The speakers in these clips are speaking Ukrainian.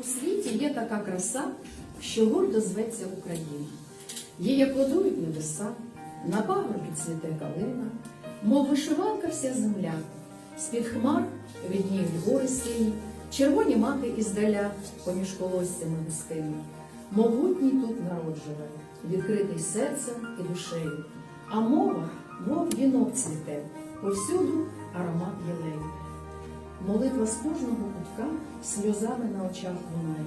У світі є така краса, що гордо зветься Україна. Її плодують небеса, на пагорбі цвіте калина, мов вишиванка вся земля, з-під хмар відніють гори сині, червоні мати іздаля поміж колоссями густими. Могутній тут народ відкритий серцем і душею, а мова, мов вінок цвіте, повсюду аромат єлею. Молитва з кожного кутка сльозами на очах лунає.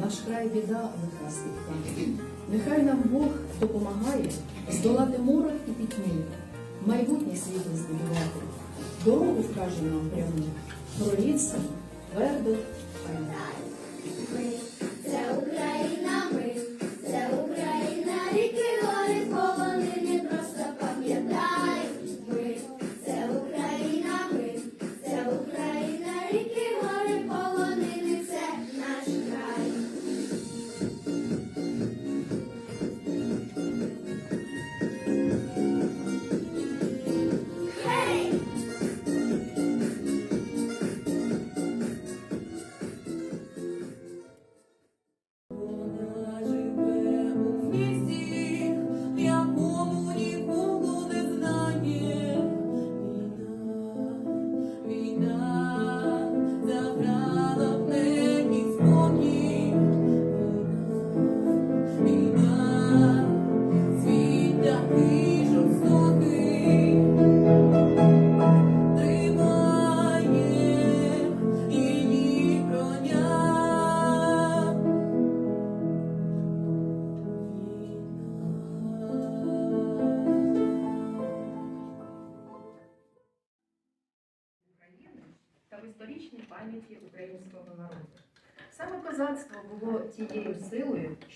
Наш край біда лиха спіткає. Нехай нам Бог допомагає здолати море і пітьми, майбутнє світло збудувати. Дорогу вкаже нам пряму, проліться твердо пам'ятає.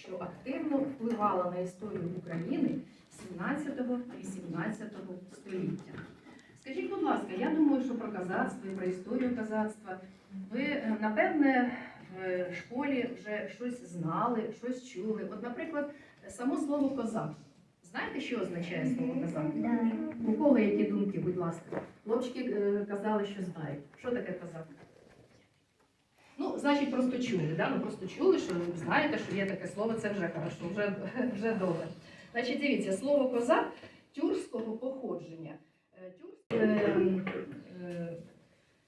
Що активно впливало на історію України 17-18 століття. Скажіть, будь ласка, я думаю, що про козацтво і про історію козацтва ви, е, напевне, в школі вже щось знали, щось чули. От, наприклад, само слово козак. Знаєте, що означає слово козак? У кого які думки, будь ласка? Хлопчики е, казали, що знають. Що таке козак? Ну, значить, просто чули, да? ну, просто чули, що ви знаєте, що є таке слово, це вже хорошо, вже, вже добре. Значить, дивіться, слово козак тюркського походження. Е, Тюрк, е, е,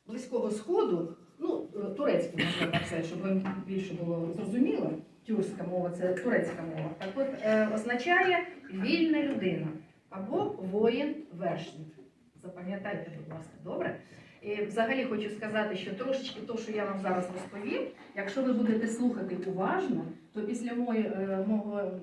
близького сходу, ну, е, турецький можна так щоб вам більше було зрозуміло. Тюркська мова це турецька мова. Так от е, означає вільна людина або воїн-вершник. Запам'ятайте, будь ласка, добре? І взагалі хочу сказати, що трошечки то, що я вам зараз розповім, якщо ви будете слухати уважно, то після мої, е, мого,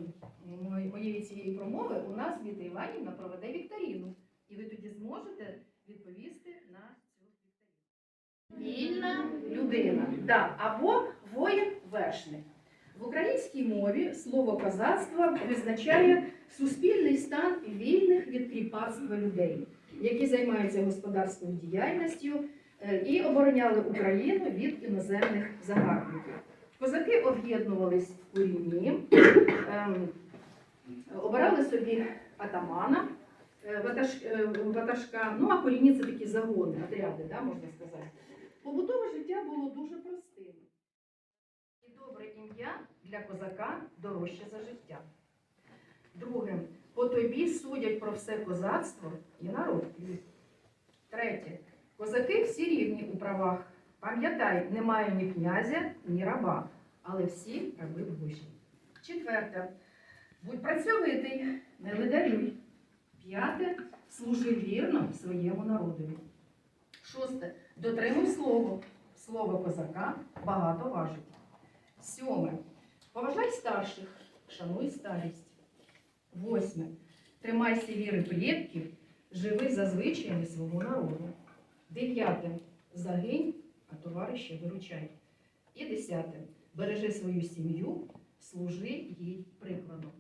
моєї цієї промови у нас Віта Іванівна проведе вікторину. І ви тоді зможете відповісти на цю вікторину. Вільна людина, да, або воїн-вершник. В українській мові слово козацтво визначає суспільний стан вільних від кріпацтва людей, які займаються господарською діяльністю е, і обороняли Україну від іноземних загарбників. Козаки об'єднувались в курінні, ем, обирали собі атамана, е, е, ватажка, ну а корінні це такі загони, отряди, да, можна сказати. Побутове життя було дуже простим. І добре ім'я для козака дорожче за життя. Друге, по тобі судять про все козацтво і народ. Третє, козаки всі рівні у правах. Пам'ятай, немає ні князя, ні раба, але всі раби Божі. Четверте, будь працьовитий, не ледарюй. П'яте, служи вірно своєму народові. Шосте, дотримуй слово. Слово козака багато важить. Сьоме. Поважай старших, шануй старість. Восьме. Тримайся віри предків, живи за звичаями свого народу. Дев'яте. Загинь, а товариша виручай. І десяте. Бережи свою сім'ю, служи їй прикладом.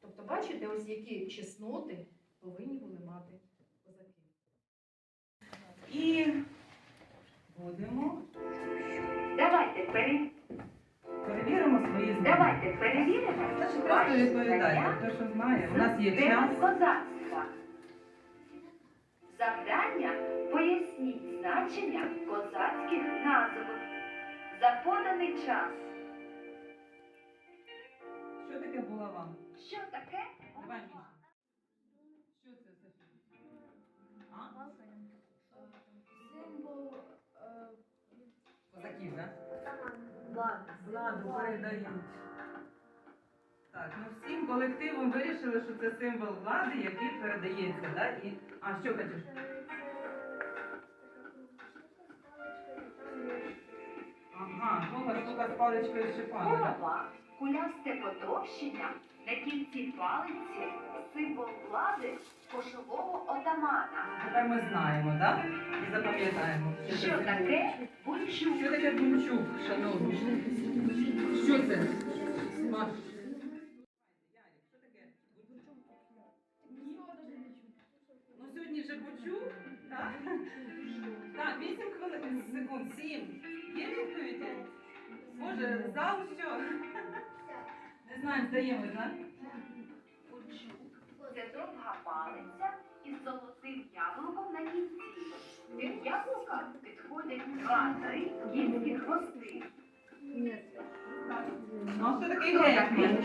Тобто, бачите, ось які чесноти повинні були мати козаки. І будемо Давайте пере... перевіримо Це. Давайте. Просто відповідайте, хто що знає. У нас є час. козацтва. Завдання поясніть значення козацьких назв. за поданий час. Що таке булава? Що таке? Міша. Передають. Так, ну всім колективом вирішили, що це символ влади, який передається, да? І... А що хочеш? Ага, друга штука з паличкою шипами, так? Голова, кулясте потовщення, на кінці палиці символ влади кошового отамана. Тепер ми знаємо, так? І запам'ятаємо. Що таке бунчук? Що таке бунчук, шановні? Що це? Маш? Що таке? Ну сьогодні вже почув, так? Так, 8 хвилин, секунд, 7. Є відповіді? Може, зал що? Не знаю, здаємо, так? Це довга палиця із золотим яблуком на кінці. Від яблука підходять два-три кінські хвости. Ну, а хто такий? Гетьман.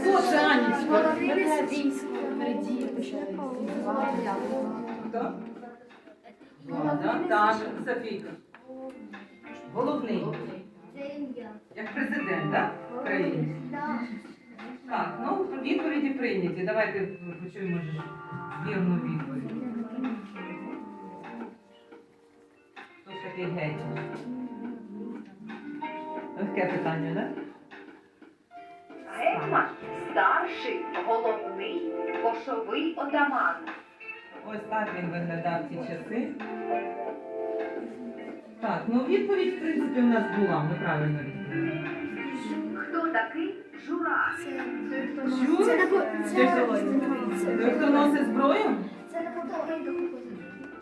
Хто це, Анічка? Хто? Влада. Так, Софійка. Головний. Це. Як президент, так? України. Так, ну відповіді прийняті. Давайте почуємо ж вірну відповідь. Хто ж такий гетьман? Легке питання, так? Гетьман старший, головний, кошовий отаман. Ось так він виглядав ті часи. Так, ну відповідь, в принципі, у нас була. Ми правильно відповіли. Хто такий жура? Що? Це Це це- хто? це- Той, хто носить зброю? Це на побігеньках уходить.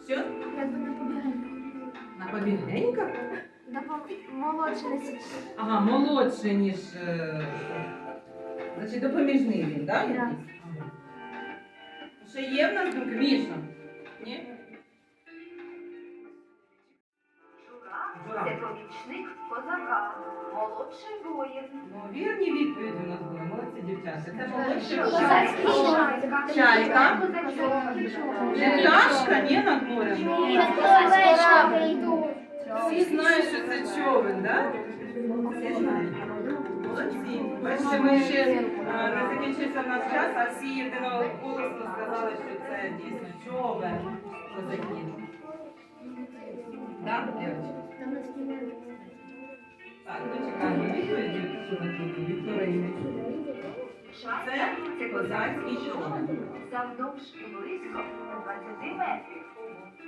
Що? На побігеньках. На побігеньках? Молодше не сидить. Ага, молодше, ніж. е, Значить, допоміжний він, так? Да. Ще є в нас думки? Міша? Ні? Жура це помічник козака, молодший воїн. Ну, вірні відповіді у нас були. Молодці дівчата. Це молодший Козацький. воїн. Чайка. Не пташка, ні, над морем? Всі знають, що це човен, так? Всі знають. Молодці. Бачите, ми ще е, не закінчився в нас час, а всі єдиноголосно сказали, що це дійсно човен козаків. Так? Так, ну чекаємо відповіді, Вікторини. Це козацький човен. Завдовжки близько 20 метрів.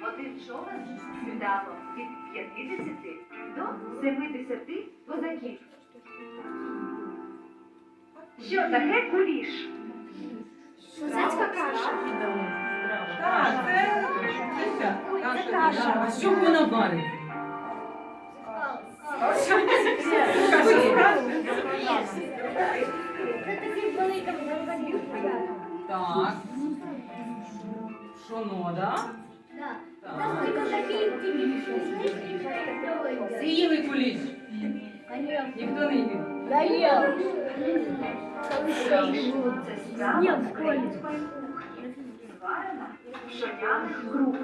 Один човен сідало від 50 до 70 козаків. Що таке куліш? Козацька каша. Так, це Кіся. Каша. А що вона варить? Це великі взагалі. Так. Шонода. Да. З'їли куліш. Ніхто не їв. Я української кухні. Зварена в пшоняних крупах.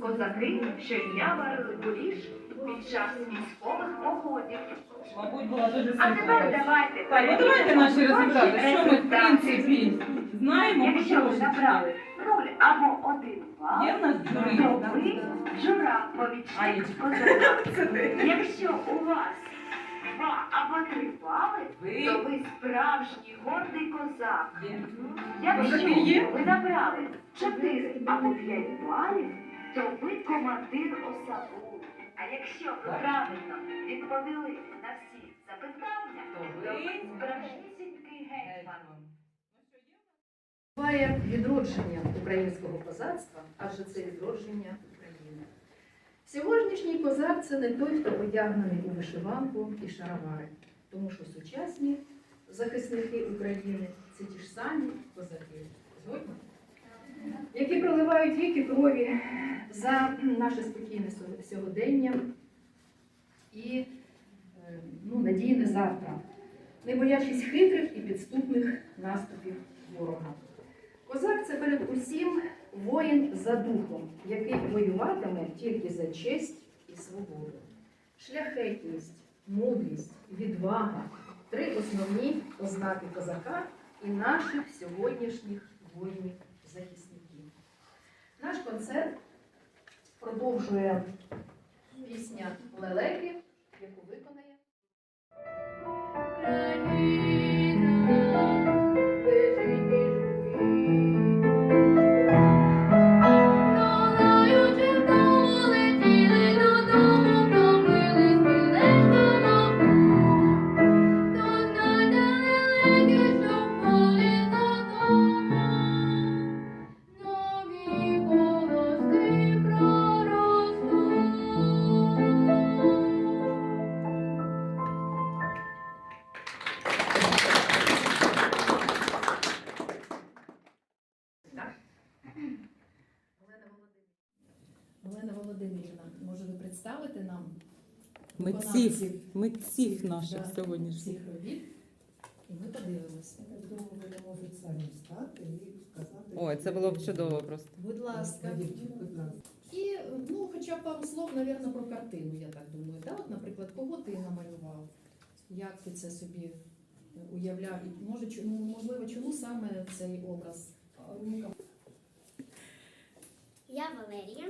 Козаки щодня варили куліш під час військових походів. Мабуть, була дуже А тепер давайте Так, ну давайте наші результати. Що ми, в принципі, знаємо, Якщо ви потрошечки. набрали 0 або 1 бал, Є в нас то журі? ви жура помічник козака. Якщо у вас 2 або 3 бали, Ви. то ви справжній гордий козак. Є. Якщо Козаки є? ви набрали 4 або 5 балів, то ви командир осаву. А якщо ви правильно відповіли на всі запитання, То то ви ви справжнісінький гетьман. Буває відродження українського козацтва, адже це відродження України. Сьогоднішній козак це не той, хто одягнений у вишиванку і шаровари, тому що сучасні захисники України це ті ж самі козаки, згодні? які проливають віки крові за наше спокійне сьогодення, і е, ну, надії на завтра, не боячись хитрих і підступних наступів ворога. Козак це перед усім воїн за духом, який воюватиме тільки за честь і свободу. Шляхетність, мудрість, відвага три основні ознаки козака і наших сьогоднішніх воїнів-захисників. Наш концерт продовжує пісня Лелеки, яку виконає. Володимирівна, може ви представите нам Митців, митців наших да, сьогоднішніх. робіт? І ми подивимося. Я думаю, вони можуть самі встати і сказати. Ой, це було б чудово просто. Будь ласка. Будь ласка. І ну, хоча б пару слов, мабуть, про картину, я так думаю. Да? От, наприклад, кого ти намалював? Як ти це собі уявляв? І, може, чому- можливо, чому саме цей образ? Ну, Я Валерія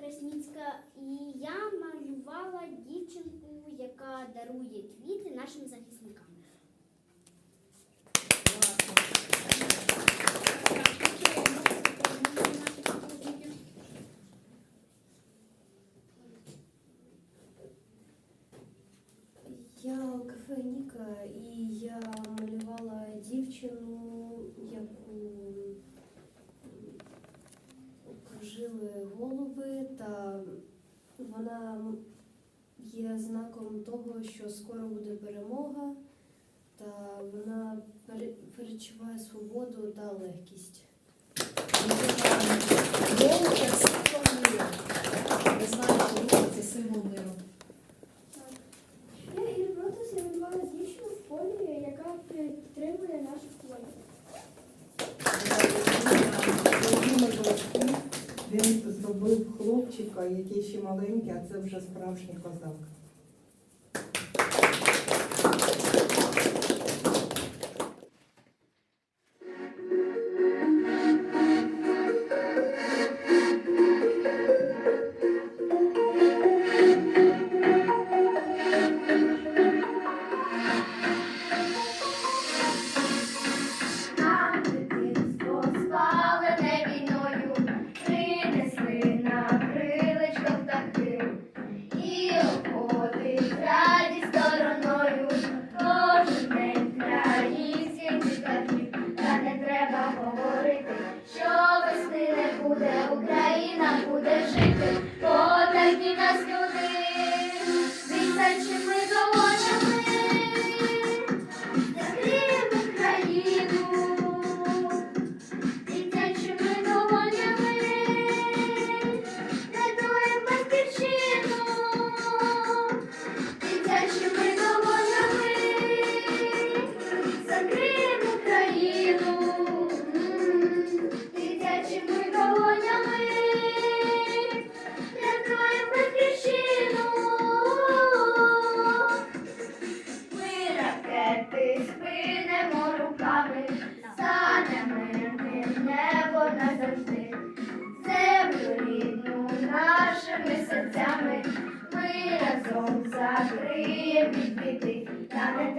Красніцька, і я малювала дівчинку, яка дарує квіти нашим захисникам. Я кафе Ніка і я малювала дівчину, яку окружили голуби, та вона є знаком того, що скоро буде перемога, та вона перечуває свободу та легкість. Голуб як символ миру. Ви знаєте, це символ миру. Я Ірина Протас, я малювала дівчину в полі, яка підтримує наших воїнів. Володимир Волошкін, Він зробив хлопчика, який ще маленький, а це вже справжній козак.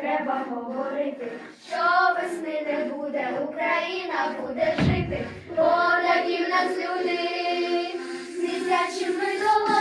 Треба говорити, що весни не буде, Україна буде жити, бо такі в нас люди, з ми долонями.